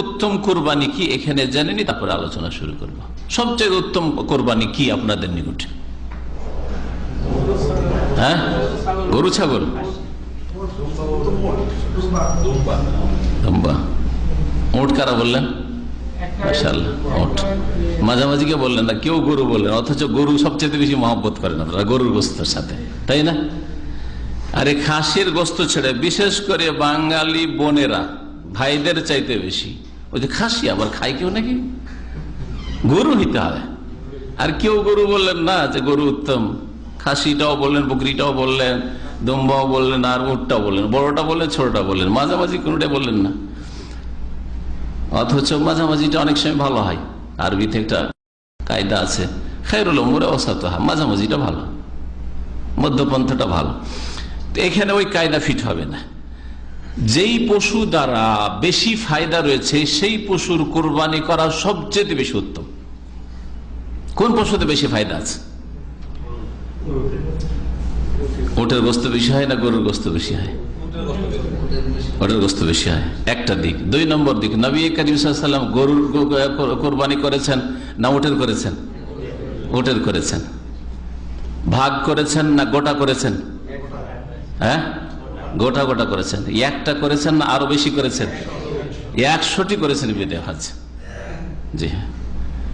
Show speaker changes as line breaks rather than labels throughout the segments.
উত্তম কোরবানি কি এখানে জেনে নি, তারপরে আলোচনা শুরু করব। সবচেয়ে উত্তম কোরবানি কি আপনাদের নিকটে? হ্যাঁ? গরু, ছাগল? কারা বললেন? কেউ গরু বললেন অথচ গরু সবচেয়ে বেশি গরুর সাথে, তাই না? আরে খাসির গোস্ত ছেড়ে, বিশেষ করে বাঙালি বোনেরা, ভাইদের চাইতে বেশি ওই যে খাসি আবার খাই কেউ নাকি? গরু নিতে হবে। আর কেউ গরু বললেন, না, যে গরু উত্তম। খাসিটাও বললেন, বকরিটাও বললেন, দম্বাও বললেন, আর উটটাও বললেন। বড়টা বললেন, ছোটটা বললেন। মাঝামাঝি কোনটা বললেন না। অথচ মাঝামাঝিটা অনেক সময় ভালো হয়। আরবিতে একটা কায়দা আছে খাইরুল মোরে অসাত মাঝামাঝিটা ভালো, মধ্যপন্থটা ভালো। এখানে ওই কায়দা ফিট হবে না। যেই পশু দ্বারা বেশি ফায়দা রয়েছে, সেই পশুর কোরবানি করা সবচেয়ে বেশি উত্তম। কোন পশুতে বেশি ফায়দা আছে? ওটের গোস্ত বেশি হয় না গরুর গোস্ত বেশি হয়? বেশি হয়। একটা দিক। দুই নম্বর দিক। নবী গরুর কোরবানি করেছেন না করেছেন? করেছেন। ভাগ করেছেন না গোটা করেছেন? হ্যাঁ? গোটা গোটা করেছেন। একটা করেছেন না, আরও বেশি করেছেন। একশোটি করেছেন বেদে হাজ। জি হ্যাঁ।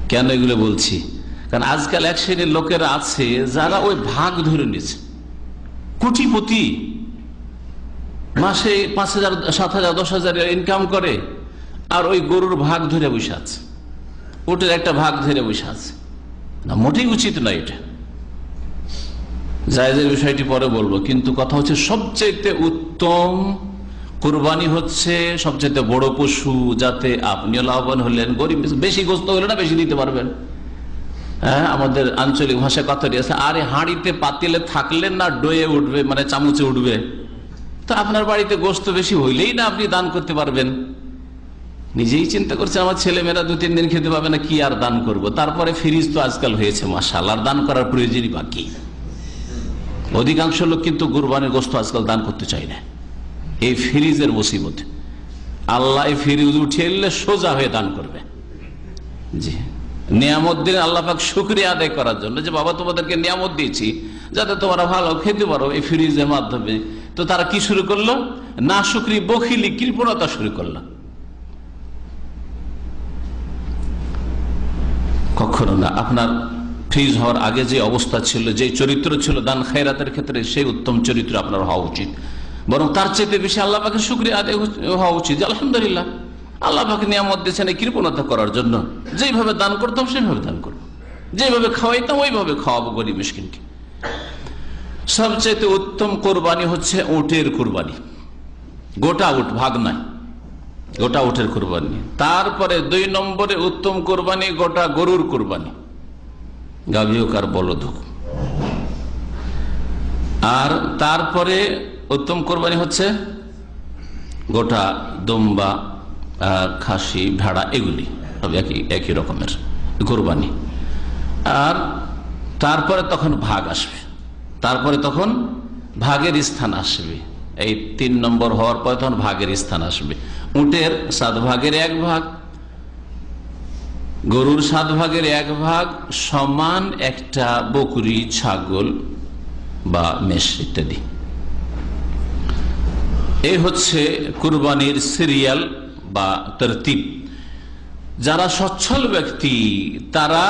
কেন এগুলো বলছি? কারণ আজকাল এক শ্রেণির লোকেরা আছে, যারা ওই ভাগ ধরে নিয়েছে। কোটিপতি। মাসে পাঁচ হাজার, সাত হাজার, দশ হাজার ইনকাম করে, আর ওই গরুর ভাগ ধরে বসে আছে। ওটার একটা ভাগ ধরে বসে আছে। না, মোটেই উচিত নয় এটা। জায়জের বিষয়টি পরে বলব, কিন্তু কথা হচ্ছে সবচেয়ে উত্তম কোরবানি হচ্ছে সবচেয়ে বড় পশু যাতে আপনিও লাভবান হলেন, গরিব বেশি গোস্ত হলে না বেশি দিতে পারবেন। হ্যাঁ আমাদের আঞ্চলিক ভাষায় কথাটি আছে আরে হাঁড়িতে পাতিলে থাকলে না ডয়ে উঠবে মানে চামচে উঠবে। তো আপনার বাড়িতে গোস্ত বেশি হইলেই না আপনি দান করতে পারবেন। নিজেই চিন্তা করছে, আমার ছেলে মেয়েরা দু তিন দিন খেতে পাবে না, কি আর দান করব? তারপরে ফ্রিজ তো আজকাল হয়েছে মাসাল আর দান করার প্রয়োজনই বাকি। অধিকাংশ লোক কিন্তু কুরবানির গোস্ত আজকাল দান করতে চায় না। এই ফ্রিজের মুসিবত। আল্লাহ এই ফ্রিজ উঠিয়ে এলে সোজা হয়ে দান করবে। জি। নিয়ামত দিন আল্লাহ পাক শুক্রিয়া আদায় করার জন্য যে, বাবা, তোমাদেরকে নিয়ামত দিয়েছি, যাতে তোমরা ভালো খেতে পারো এই ফ্রিজের মাধ্যমে। তো তারা কি শুরু করল? না শুক্রি, বখিলি, কৃপণতা শুরু করল। কখনো না, আপনার ফ্রিজ হওয়ার আগে যে অবস্থা ছিল, যে চরিত্র ছিল, দান খায়রাতের ক্ষেত্রে সেই উত্তম চরিত্র আপনার হওয়া উচিত। বরং তার চাইতে বেশি আল্লাহ পাকে শুক্রিয়া আদায় হওয়া উচিত আলহামদুলিল্লাহ, আল্লাহ পাকে নিয়ামত দিয়েছেন এই কৃপণতা করার জন্য। যেভাবে দান করতাম, সেইভাবে দান করব। যেভাবে খাওয়াইতাম, ওইভাবে খাওয়াবো গরিব মিসকিনকে। সবচেয়ে উত্তম কোরবানি হচ্ছে উটের কোরবানি। গোটা উঠ ভাগ নাই গোটা উঠের কোরবানি। তারপরে দুই নম্বরে উত্তম কোরবানি, গোটা গরুর কোরবানি। গাভী হোক আর বলদ হোক। আর তারপরে উত্তম কোরবানি হচ্ছে গোটা দম্বা খাসি, ভেড়া, এগুলি, সব একই একই রকমের কোরবানি। আর তারপরে তখন ভাগ আসবে। তারপরে তখন ভাগের স্থান আসবে। এই তিন নম্বর হওয়ার পরে তখন ভাগের স্থান আসবে। উটের সাত ভাগের এক ভাগ গরুর সাত ভাগের এক ভাগ সমান একটা বকরি, ছাগল বা মেষ ইত্যাদি। এই হচ্ছে কুরবানির সিরিয়াল বা তরতিব। যারা সচ্ছল ব্যক্তি, তারা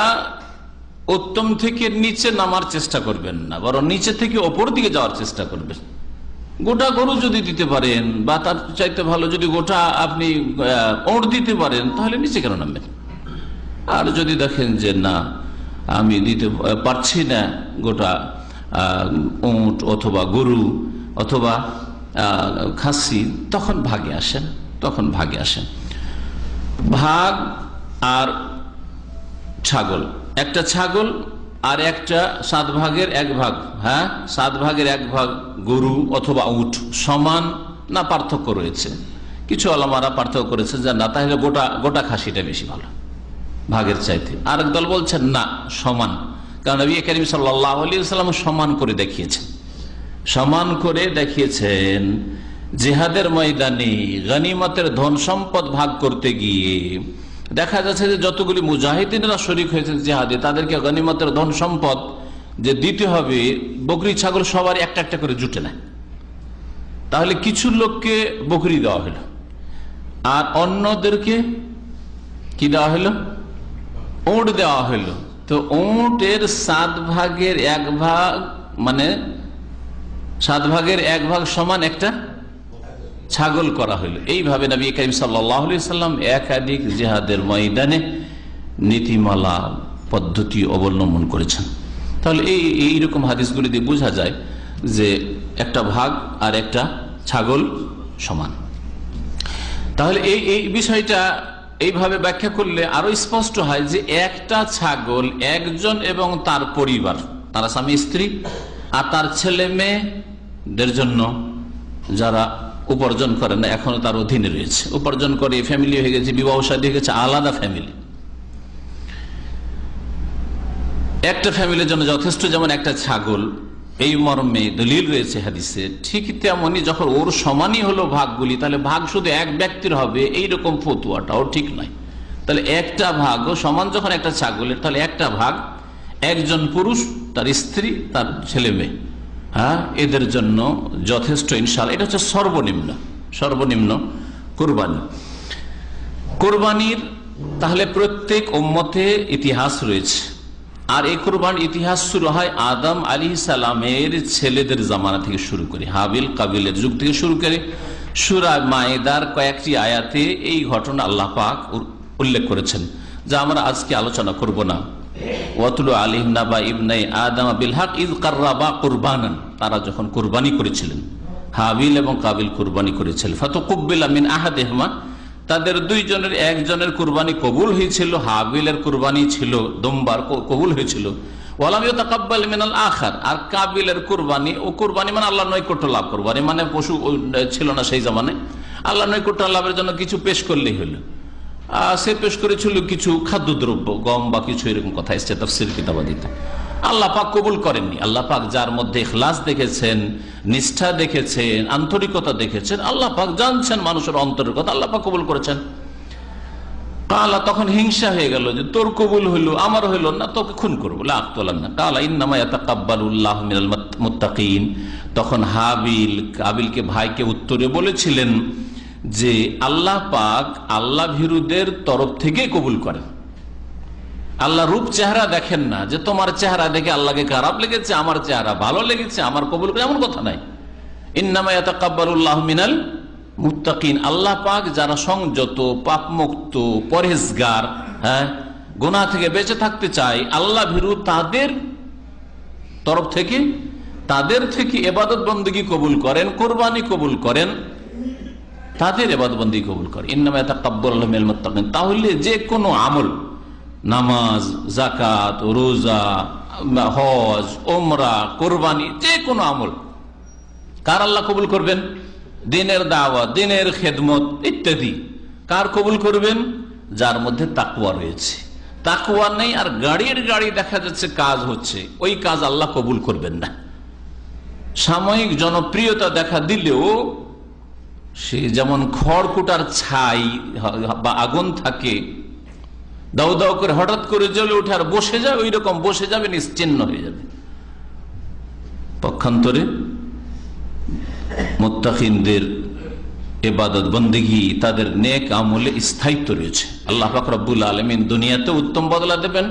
উত্তম থেকে নিচে নামার চেষ্টা করবেন না, বরং নিচে থেকে ওপর দিকে যাওয়ার চেষ্টা করবেন। গোটা গরু যদি দিতে পারেন বা তার চাইতে ভালো যদি গোটা আপনি ওঁট দিতে পারেন, তাহলে নিচে কেন নামবেন? আর যদি দেখেন যে না, আমি দিতে পারছি না গোটা উঁট অথবা গরু অথবা খাসি, তখন ভাগে আসেন, তখন ভাগে আসেন। ভাগ আর ছাগল, একটা ছাগল আর একটা সাত ভাগের এক ভাগ হ্যাঁ? সাত ভাগের এক ভাগ গরু অথবা উঠ সমান না পার্থক্য রয়েছে? কিছু আলামারা পার্থক্য করেছে যে না, তাহলে গোটা গোটা খাসিটা বেশি ভালো। ভাগের চাইতে। আরেক দল বলছেন, না, সমান। কারণ নবী করিম সাল্লাম সমান করে দেখিয়েছেন। সমান করে দেখিয়েছেন, জেহাদের ময়দানে গনিমতের ধন সম্পদ ভাগ করতে গিয়ে দেখা যাচ্ছে যে যতগুলি মুজাহিদিনরা শরিক হয়েছে জেহাদে, তাদেরকে গনিমতের ধন সম্পদ যে দিতে হবে, বকরি, ছাগল সবার একটা একটা করে জুটে নেয়। তাহলে কিছু লোককে বকরি দেওয়া হলো, আর অন্যদেরকে কি দেওয়া হলো? ওট দেওয়া হলো তো ওটের সাত ভাগের এক ভাগ মানে সাত ভাগের এক ভাগ সমান একটা ছাগল করা হইল। এইভাবে নবী করিম সাল্লাম একাধিক জেহাদের ময়দানে নীতিমালা পদ্ধতি অবলম্বন করেছেন। তাহলে এই, এইরকম হাদিসগুলি দিয়ে বোঝা যায় যে একটা ভাগ আর একটা ছাগল সমান। তাহলে এই এই বিষয়টা এইভাবে ব্যাখ্যা করলে আরও স্পষ্ট হয় যে একটা ছাগল একজন এবং তার পরিবার, তারা স্বামী, স্ত্রী আর তার ছেলে মেয়েদের জন্য যারা উপার্জন করে না, এখনও তার অধীনে রয়েছে। উপার্জন করে ফ্যামিলি হয়ে গেছে, বিবাহ সাদী হয়ে গেছে, আলাদা ফ্যামিলি একটা ফ্যামিলির জন্য যথেষ্ট যেমন একটা ছাগল এই মর্মে দলিল রয়েছে হাদিসে, ঠিক তেমনই যখন ওর সমানই হলো ভাগগুলি, তাহলে ভাগ শুধু এক ব্যক্তির হবে, এইরকম ফতুয়াটাও ঠিক নয়। তাহলে একটা ভাগও সমান যখন একটা ছাগলের, তাহলে একটা ভাগ একজন পুরুষ, তার স্ত্রী, তার ছেলে মেয়ে। হ্যাঁ? এদের জন্য যথেষ্ট ইনশাল এটা হচ্ছে সর্বনিম্ন সর্বনিম্ন কোরবানি। কোরবানির তাহলে প্রত্যেক উম্মতে ইতিহাস রয়েছে। আর এই কোরবান ইতিহাস শুরু হয় আদম আলী সালামের ছেলেদের জামানা থেকে শুরু করে, হাবিল কাবিলের যুগ থেকে শুরু করে, সুরা মায়েদার কয়েকটি আয়াতে এই ঘটনা আল্লাহ পাক উল্লেখ করেছেন, যা আমরা আজকে আলোচনা করব না। তারা যখন কুরবানি করেছিলেন, হাবিল এবং কাবিল কুরবানি করেছিলেন, ফাতুকুব্বিল আমিন আহাদেহমা তাদের দুইজনের, একজনের কুরবানি কবুল হয়েছিল, হাবিলের কুরবানি ছিল, দোমবার কবুল হয়েছিল। ওয়ালামিও তাকাব্বাল মিনাল আখার, আর কাবিলের কুরবানি, ও কুরবানি মানে আল্লাহ নৈকট্য লাভ কুরবানি মানে পশু ছিল না সেই জামানে। আল্লাহ নৈকট্য লাভের জন্য কিছু পেশ করলেই হলো। সে পেশ করেছিল কিছু খাদ্যদ্রব্য, গম বা কিছু এরকম কথা এসছে তফসির কিতাবাদিতে আল্লাহ পাক কবুল করেননি। আল্লাহ পাক যার মধ্যে ইখলাস দেখেছেন, নিষ্ঠা দেখেছেন, আন্তরিকতা দেখেছেন, আল্লাহ পাক জানছেন মানুষের অন্তরের কথা, আল্লাহ পাক কবুল করেছেন। কালা তখন হিংসা হয়ে গেল যে, তোর কবুল হইল, আমার হইল না, তোকে খুন করব। না। কালা মুত্তাকিন। তখন হাবিল কাবিলকে ভাইকে উত্তরে বলেছিলেন যে, আল্লাহ পাক আল্লাহ ভীরুদের তরফ থেকে কবুল করেন। আল্লাহ রূপ চেহারা দেখেন না যে তোমার চেহারা দেখে আল্লাহকে খারাপ লেগেছে, আমার চেহারা ভালো লেগেছে, আমার কবুল এমন কথা নাই। ইন্নামায়াতাকাব্বালুল্লাহ মিনাল মুত্তাকিন। আল্লাহ পাক যারা সংযত পাপ মুক্ত পরেজগার হ্যাঁ গোনা থেকে বেঁচে থাকতে চায়, আল্লাহ ভীরু তাদের তরফ থেকে, তাদের থেকে এবাদত বন্দী কবুল করেন, কোরবানি কবুল করেন, তাদের এবাদবন্দি কবুল করেন। করে ইন্নামাতাকিন তাহলে যে কোনো আমল নামাজ জাকাত রোজা হজ ওমরা কোরবানি, যে কোনো আমল। কার আল্লাহ কবুল করবেন? দিনের দাওয়া দিনের খেদমত ইত্যাদি। কার কবুল করবেন? যার মধ্যে তাকুয়া রয়েছে। তাকুয়া নেই আর গাড়ির গাড়ি দেখা যাচ্ছে কাজ হচ্ছে। ওই কাজ আল্লাহ কবুল করবেন না। সাময়িক জনপ্রিয়তা দেখা দিলেও সে যেমন খড়কুটার ছাই বা আগুন থাকে দাউ দাউ করে হঠাৎ করে জ্বলে উঠে আর বসে যাবে ওই রকম বসে যাবে, নিশ্চিন্ন হয়ে যাবে। পক্ষান্তরে মোত্তাকিনদের এবাদত বন্দিগি, তাদের নেক আমলে স্থায়িত্ব রয়েছে। আল্লাহ ফাকরবুল আলমিন দুনিয়াতে উত্তম বদলা দেবেন,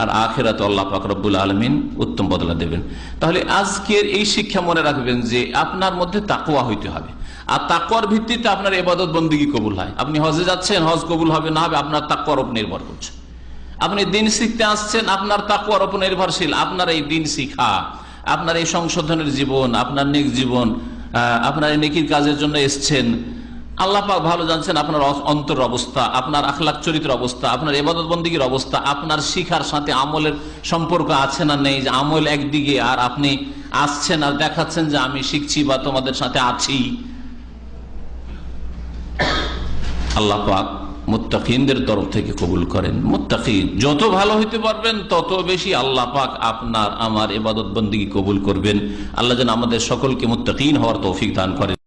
আর আখেরাত আল্লাহ ফাকরবুল আলমিন উত্তম বদলা দেবেন। তাহলে আজকের এই শিক্ষা মনে রাখবেন যে আপনার মধ্যে তাকুয়া হইতে হবে। আর তাকুয়ার ভিত্তিতে আপনার এবাদত বন্দিগি কবুল হয়। আপনি হজে যাচ্ছেন, হজ কবুল হবে না হবে, আপনার তাকুয়ার উপর নির্ভর করছে। আপনি দিন শিখতে আসছেন, আপনার তাকুয়ার উপর নির্ভরশীল, আপনার এই দিন শিখা, আপনার এই সংশোধনের জীবন, আপনার নেক জীবন আপনার এই নেকির কাজের জন্য এসছেন। আল্লাহ পাক ভালো জানছেন আপনার অন্তর অবস্থা, আপনার আখলাক চরিত্র অবস্থা, আপনার এবাদত বন্দীগীর অবস্থা, আপনার শিখার সাথে আমলের সম্পর্ক আছে না নেই, যে আমল একদিকে আর আপনি আসছেন আর দেখাচ্ছেন যে আমি শিখছি বা তোমাদের সাথে আছি। আল্লাহ পাক মুত্তাকিনদের তরফ থেকে কবুল করেন। মুত্তাকি যত ভালো হইতে পারবেন, তত বেশি আল্লাহ পাক আপনার, আমার এবাদত বন্দী কবুল করবেন। আল্লাহ যেন আমাদের সকলকে মুত্তাকিন হওয়ার তৌফিক দান করেন।